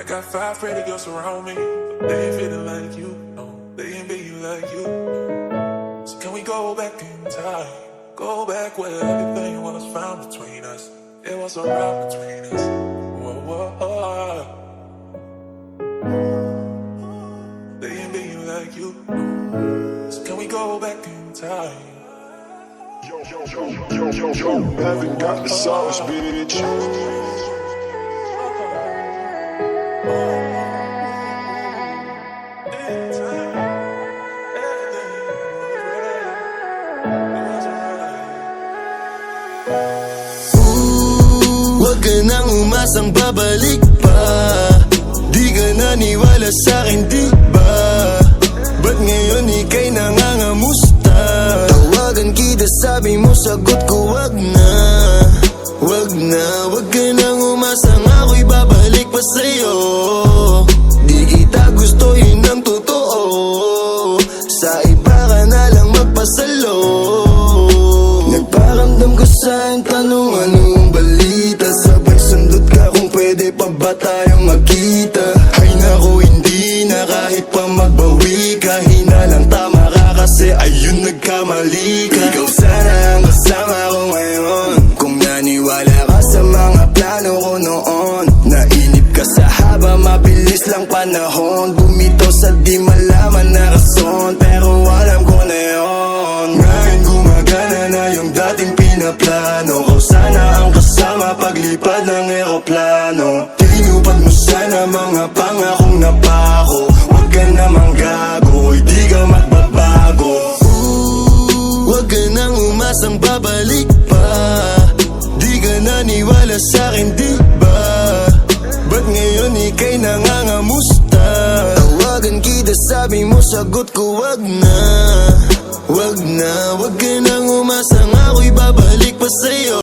I got five pretty girls around me. They ain't feeling like you. No, they ain't being like you. So can we go back in time? Go back where everything was found between us. It was around between us. Whoa, whoa, whoa. They ain't being like you. So can we go back in time? Yo, yo, yo, yo, yo, yo, got the sauce, bitch. Huwag ka nang umasang babalik pa. Di ka naniwala sa'kin, di ba? Ba't ngayon ika'y nangangamusta? Tawagan kita, sabi mo, sagot ko, wag na. Wag na, wag ka nang umasang ako'y babalik pa sa'yo. Di kita gusto, yun ang totoo. Sa iba ka na magpasalo Sa'yo tanong anong balita? Sabay sundot ka kung pwede pa ba tayong magkita? Ay nako hindi na kahit pa magbawi ka. Hinalang tama ka kasi ayun nagkamali ka. Ikaw sana ang kasama ko ngayon. Kung naniwala ka sa mga plano ko noon. Nainip ka sa haba mabilis lang panahon. Bumitaw sa di malaman paglipad ng eroplano. Tinupad mo sana mga pangakong napako Huwag ka namang gago, hindi ka magbabago. Huwag ka nang umasang babalik pa. Di ka naniwala sa'kin, di ba? Ba't ngayon ika'y nangangamusta? Tawagan kita, sabi mo, sagot ko, wag na. Wag na, wag ka nang umasang ako'y babalik pa sa'yo